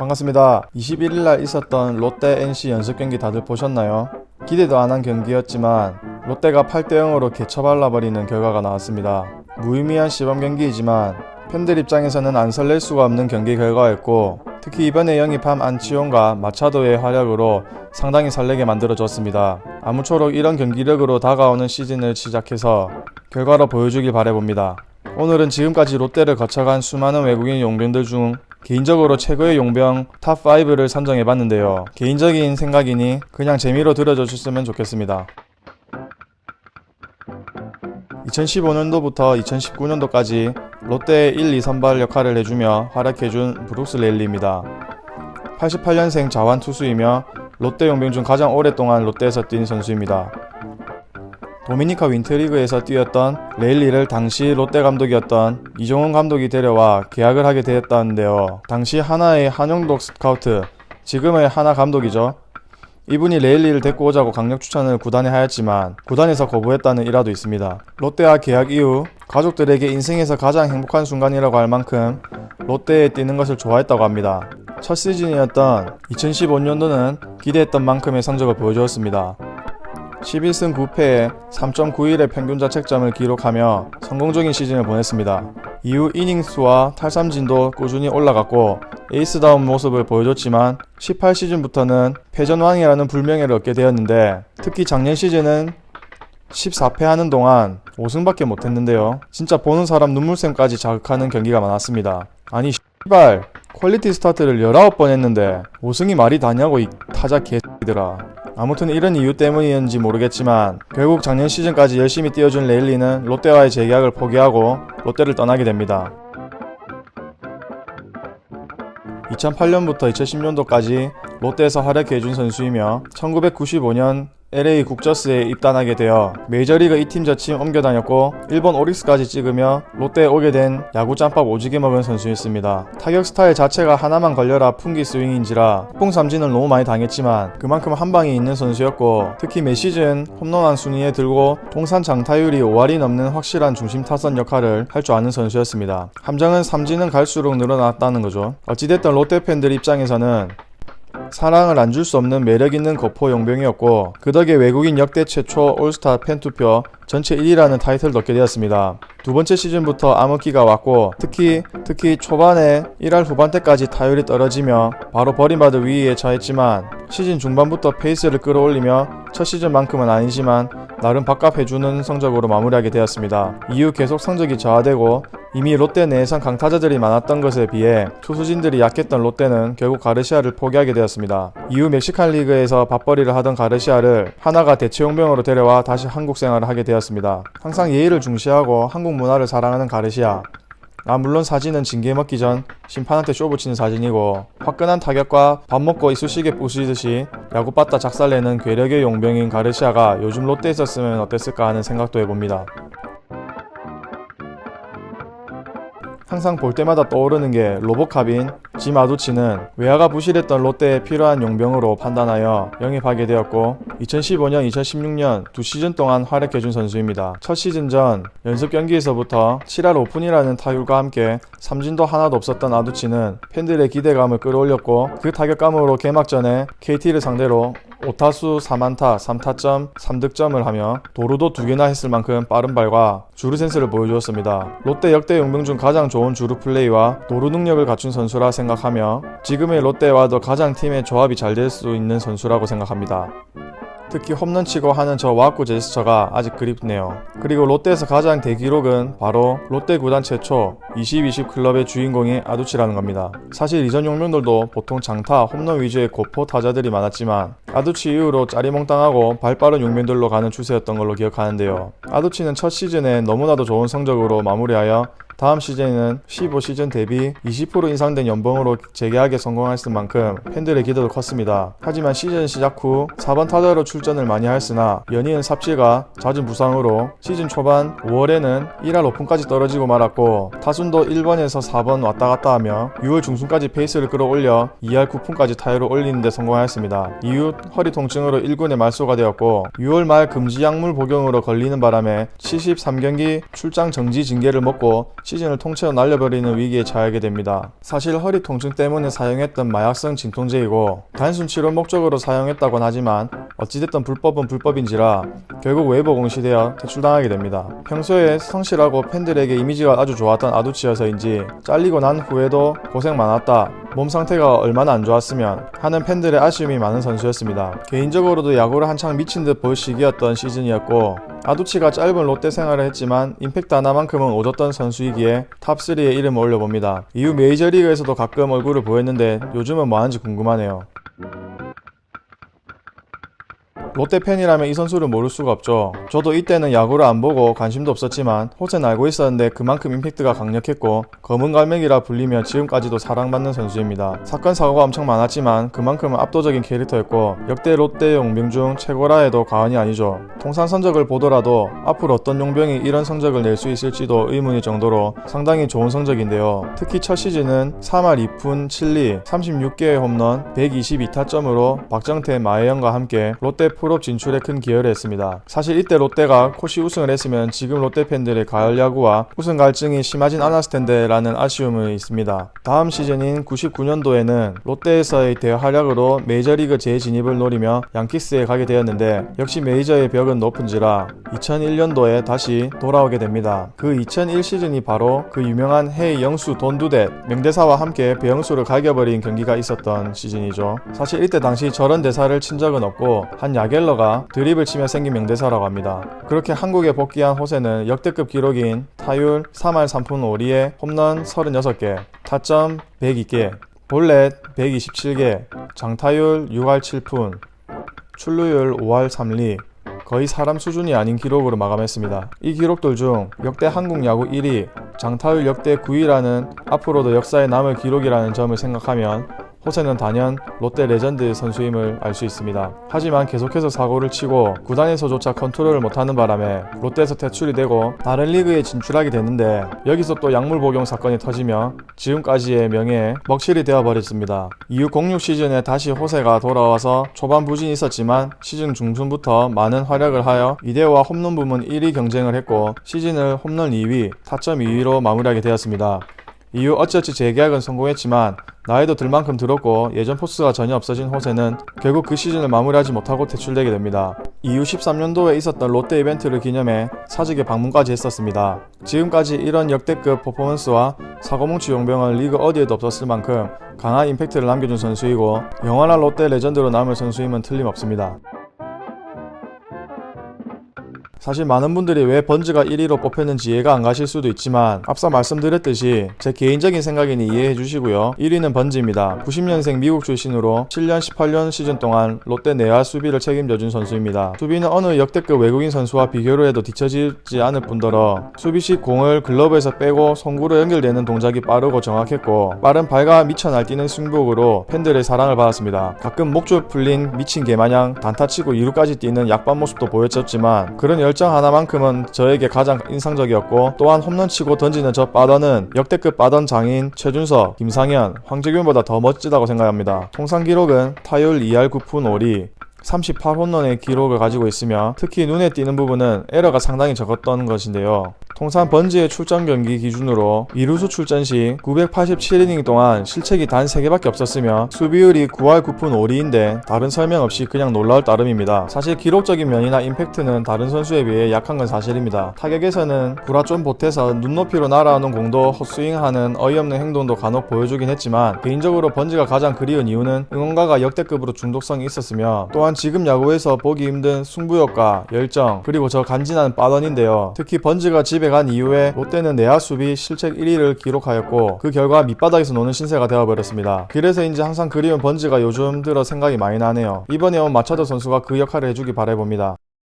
반갑습니다. 21일날 있었던 롯데 NC 연습 경기 다들 보셨나요? 기대도 안 한 경기였지만 롯데가 8대 0으로 개처발라버리는 결과가 나왔습니다. 무의미한 시범 경기이지만 팬들 입장에서는 안 설렐 수가 없는 경기 결과였고 특히 이번에 영입한 안치홍과 마차도의 활약으로 상당히 설레게 만들어줬습니다. 아무쪼록 이런 경기력으로 다가오는 시즌을 시작해서 결과로 보여주길 바라봅니다. 오늘은 지금까지 롯데를 거쳐간 수많은 외국인 용병들 중 개인적으로 최고의 용병 탑5를 선정해봤는데요. 개인적인 생각이니 그냥 재미로 들어줘 주셨으면 좋겠습니다. 2015년도부터 2019년도까지 롯데의 1, 2 선발 역할을 해주며 활약해준 브룩스 레일리입니다. 88년생 자완 투수이며 롯데 용병 중 가장 오랫동안 롯데에서 뛴 선수입니다. 도미니카 윈트리그에서 뛰었던 레일리를 당시 롯데 감독이었던 이종훈 감독이 데려와 계약을 하게 되었다는데요. 당시 하나의 한영독 스카우트, 지금의 하나 감독이죠. 이분이 레일리를 데리고 오자고 강력 추천을 구단에 하였지만 구단에서 거부했다는 일화도 있습니다. 롯데와 계약 이후 가족들에게 인생에서 가장 행복한 순간이라고 할 만큼 롯데에 뛰는 것을 좋아했다고 합니다. 첫 시즌이었던 2015년도는 기대했던 만큼의 성적을 보여주었습니다. 11승 9패에 3.91의 평균 자책점을 기록하며 성공적인 시즌을 보냈습니다. 이후 이닝 수와 탈삼진도 꾸준히 올라갔고 에이스다운 모습을 보여줬지만 18시즌부터는 패전왕이라는 불명예를 얻게 되었는데 특히 작년 시즌은 14패 하는 동안 5승밖에 못했는데요. 진짜 보는 사람 눈물샘까지 자극하는 경기가 많았습니다. 아니 씨발 퀄리티 스타트를 19번 했는데 5승이 말이 다냐고 이 타자 개들아 아무튼 이런 이유 때문이었는지 모르겠지만 결국 작년 시즌까지 열심히 뛰어준 레일리는 롯데와의 재계약을 포기하고 롯데를 떠나게 됩니다. 2008년부터 2010년도까지 롯데에서 활약해준 선수이며 1995년 LA 국저스에 입단하게 되어 메이저리그 2팀 저 팀 옮겨 다녔고 일본 오릭스까지 찍으며 롯데에 오게 된 야구 짬밥 오지게 먹은 선수였습니다. 타격 스타일 자체가 하나만 걸려라 풍기 스윙인지라 폭풍 삼진을 너무 많이 당했지만 그만큼 한 방이 있는 선수였고 특히 매 시즌 홈런 한 순위에 들고 통산 장타율이 5할이 넘는 확실한 중심 타선 역할을 할 줄 아는 선수였습니다. 함정은 삼진은 갈수록 늘어났다는 거죠. 어찌됐든 롯데 팬들 입장에서는 사랑을 안 줄 수 없는 매력 있는 거포 용병이었고 그 덕에 외국인 역대 최초 올스타 팬투표 전체 1위라는 타이틀을 얻게 되었습니다. 두 번째 시즌부터 암흑기가 왔고 특히 특히 초반에 1할 후반때까지 타율이 떨어지며 바로 버림받을 위기에 처했지만 시즌 중반부터 페이스를 끌어올리며 첫 시즌만큼은 아니지만 나름 밥값해주는 성적으로 마무리하게 되었습니다. 이후 계속 성적이 저하되고 이미 롯데 내에선 강타자들이 많았던 것에 비해 투수진들이 약했던 롯데는 결국 가르시아를 포기하게 되었습니다. 이후 멕시칸 리그에서 밥벌이를 하던 가르시아를 하나가 대체 용병으로 데려와 다시 한국 생활을 하게 되었습니다. 항상 예의를 중시하고 한국 문화를 사랑하는 가르시아. 아 물론 사진은 징계 먹기 전 심판한테 쇼 붙이는 사진이고 화끈한 타격과 밥 먹고 이쑤시개 부수듯이 야구 빠따 작살내는 괴력의 용병인 가르시아가 요즘 롯데에 있었으면 어땠을까 하는 생각도 해봅니다. 항상 볼 때마다 떠오르는 게 로보카빈, 짐 아두치는 외야가 부실했던 롯데에 필요한 용병으로 판단하여 영입하게 되었고 2015년, 2016년 두 시즌 동안 활약해준 선수입니다. 첫 시즌 전 연습 경기에서부터 7할 오픈이라는 타율과 함께 삼진도 하나도 없었던 아두치는 팬들의 기대감을 끌어올렸고 그 타격감으로 개막전에 KT를 상대로 5타수 4만타 3타점 3득점을 하며 도루도 두 개나 했을 만큼 빠른 발과 주루 센스를 보여주었습니다. 롯데 역대 용병 중 가장 좋은 주루 플레이와 도루 능력을 갖춘 선수라 생각하며 지금의 롯데와도 가장 팀의 조합이 잘 될 수 있는 선수라고 생각합니다. 특히 홈런 치고 하는 저 와꾸 제스처가 아직 그립네요. 그리고 롯데에서 가장 대기록은 바로 롯데 구단 최초 20-20 클럽의 주인공이 아두치라는 겁니다. 사실 이전 용병들도 보통 장타, 홈런 위주의 고포 타자들이 많았지만 아두치 이후로 짜리몽땅하고 발빠른 용병들로 가는 추세였던 걸로 기억하는데요. 아두치는 첫 시즌에 너무나도 좋은 성적으로 마무리하여 다음 시즌에는 15시즌 대비 20% 인상된 연봉으로 재계약에 성공했을 만큼 팬들의 기대도 컸습니다. 하지만 시즌 시작 후 4번 타자로 출전을 많이 하였으나 연이은 삽질과 잦은 부상으로 시즌 초반 5월에는 1할 오픈까지 떨어지고 말았고 타순도 1번에서 4번 왔다 갔다 하며 6월 중순까지 페이스를 끌어올려 2할 9푼까지 타율을 올리는 데 성공하였습니다. 이후 허리 통증으로 1군에 말소가 되었고 6월 말 금지 약물 복용으로 걸리는 바람에 73경기 출장 정지 징계를 먹고 시즌을 통째로 날려버리는 위기에 처하게 됩니다. 사실 허리 통증 때문에 사용했던 마약성 진통제이고 단순 치료 목적으로 사용했다곤 하지만 어찌됐든 불법은 불법인지라 결국 웨이버 공시되어 퇴출당하게 됩니다. 평소에 성실하고 팬들에게 이미지가 아주 좋았던 아두치여서인지 잘리고 난 후에도 고생 많았다. 몸 상태가 얼마나 안 좋았으면 하는 팬들의 아쉬움이 많은 선수였습니다. 개인적으로도 야구를 한창 미친 듯 볼 시기였던 시즌이었고 아두치가 짧은 롯데 생활을 했지만 임팩트 하나만큼은 오졌던 선수이기에 탑3에 이름을 올려봅니다. 이후 메이저리그에서도 가끔 얼굴을 보였는데 요즘은 뭐하는지 궁금하네요. 롯데 팬이라면 이 선수를 모를 수가 없죠. 저도 이때는 야구를 안 보고 관심도 없었지만 호세는 알고 있었는데 그만큼 임팩트가 강력했고 검은 갈매기라 불리며 지금까지도 사랑받는 선수입니다. 사건 사고가 엄청 많았지만 그만큼 압도적인 캐릭터였고 역대 롯데 용병 중 최고라 해도 과언이 아니죠. 통산 성적을 보더라도 앞으로 어떤 용병이 이런 성적을 낼 수 있을지도 의문일 정도로 상당히 좋은 성적인데요. 특히 첫 시즌은 3할 2푼 7리 36개의 홈런 122타점으로 박정태 마혜영과 함께 롯데 프로 진출에 큰 기여를 했습니다. 사실 이때 롯데가 코시 우승을 했으면 지금 롯데 팬들의 가을 야구와 우승 갈증이 심하진 않았을 텐데 라는 아쉬움이 있습니다. 다음 시즌인 99년도에는 롯데에서의 대활약으로 메이저리그 재진입을 노리며 양키스에 가게 되었는데 역시 메이저의 벽은 높은지라 2001년도에 다시 돌아오게 됩니다. 그 2001 시즌이 바로 그 유명한 헤이 영수 돈두대 명대사와 함께 배영수를 갈겨버린 경기가 있었던 시즌이죠. 사실 이때 당시 저런 대사를 친 적은 없고 한 야 겔러가 드립을 치며 생긴 명대사라고 합니다. 그렇게 한국에 복귀한 호세는 역대급 기록인 타율 3할 3푼 5리에 홈런 36개, 타점 102개, 볼넷 127개, 장타율 6할 7푼, 출루율 5할 3리, 거의 사람 수준이 아닌 기록으로 마감했습니다. 이 기록들 중 역대 한국 야구 1위, 장타율 역대 9위라는 앞으로도 역사에 남을 기록이라는 점을 생각하면 호세는 단연 롯데 레전드 선수임을 알 수 있습니다. 하지만 계속해서 사고를 치고 구단에서조차 컨트롤을 못하는 바람에 롯데에서 퇴출이 되고 다른 리그에 진출하게 됐는데 여기서 또 약물 복용 사건이 터지며 지금까지의 명예에 먹칠이 되어버렸습니다. 이후 06 시즌에 다시 호세가 돌아와서 초반 부진이 있었지만 시즌 중순부터 많은 활약을 하여 이대호와 홈런 부문 1위 경쟁을 했고 시즌을 홈런 2위, 타점 2위로 마무리하게 되었습니다. 이후 어찌어찌 재계약은 성공했지만 나이도 들 만큼 들었고 예전 포스가 전혀 없어진 호세는 결국 그 시즌을 마무리하지 못하고 퇴출되게 됩니다. 이후 13년도에 있었던 롯데 이벤트를 기념해 사직의 방문까지 했었습니다. 지금까지 이런 역대급 퍼포먼스와 사고뭉치 용병은 리그 어디에도 없었을 만큼 강한 임팩트를 남겨준 선수이고 영원한 롯데 레전드로 남을 선수임은 틀림없습니다. 사실 많은 분들이 왜 번즈가 1위로 뽑혔는지 이해가 안 가실 수도 있지만 앞서 말씀드렸듯이 제 개인적인 생각이니 이해해 주시고요. 1위는 번즈입니다. 90년생 미국 출신으로 7년 18년 시즌 동안 롯데 내야 수비를 책임져준 선수입니다. 수비는 어느 역대급 외국인 선수와 비교를 해도 뒤처지지 않을 뿐더러 수비 시 공을 글러브에서 빼고 송구로 연결되는 동작이 빠르고 정확했고 빠른 발과 미쳐 날뛰는 승부욕으로 팬들의 사랑을 받았습니다. 가끔 목줄 풀린 미친 개마냥 단타치고 2루까지 뛰는 약반 모습도 보여줬지만 그런 열정 하나만큼은 저에게 가장 인상적이었고 또한 홈런 치고 던지는 저 빠던은 역대급 빠던 장인 최준석, 김상현, 황재균보다 더 멋지다고 생각합니다. 통상 기록은 타율 2할 9푼 5리, 38홈런의 기록을 가지고 있으며 특히 눈에 띄는 부분은 에러가 상당히 적었던 것인데요. 통산 번지의 출전 경기 기준으로 2루수 출전 시 987이닝 동안 실책이 단 3개밖에 없었으며 수비율이 9할 9푼 5리인데 다른 설명 없이 그냥 놀라울 따름입니다. 사실 기록적인 면이나 임팩트는 다른 선수에 비해 약한 건 사실입니다. 타격에서는 구라 좀 보태서 눈높이로 날아오는 공도 헛스윙하는 어이없는 행동도 간혹 보여주긴 했지만 개인적으로 번지가 가장 그리운 이유는 응원가가 역대급으로 중독성이 있었으며 또한 지금 야구에서 보기 힘든 승부욕과 열정 그리고 저 간지나는 빠던인데요. 특히 번지가 집에 간 이후에 롯데는 내야 수비 실책 1위를 기록하였고 그 결과 밑바닥에서 노는 신세가 되어버렸습니다. 그래서인지 항상 그리운 번지가 요즘 들어 생각이 많이 나네요. 이번에 온 마차도 선수가 그 역할을 해주기 바라봅니다.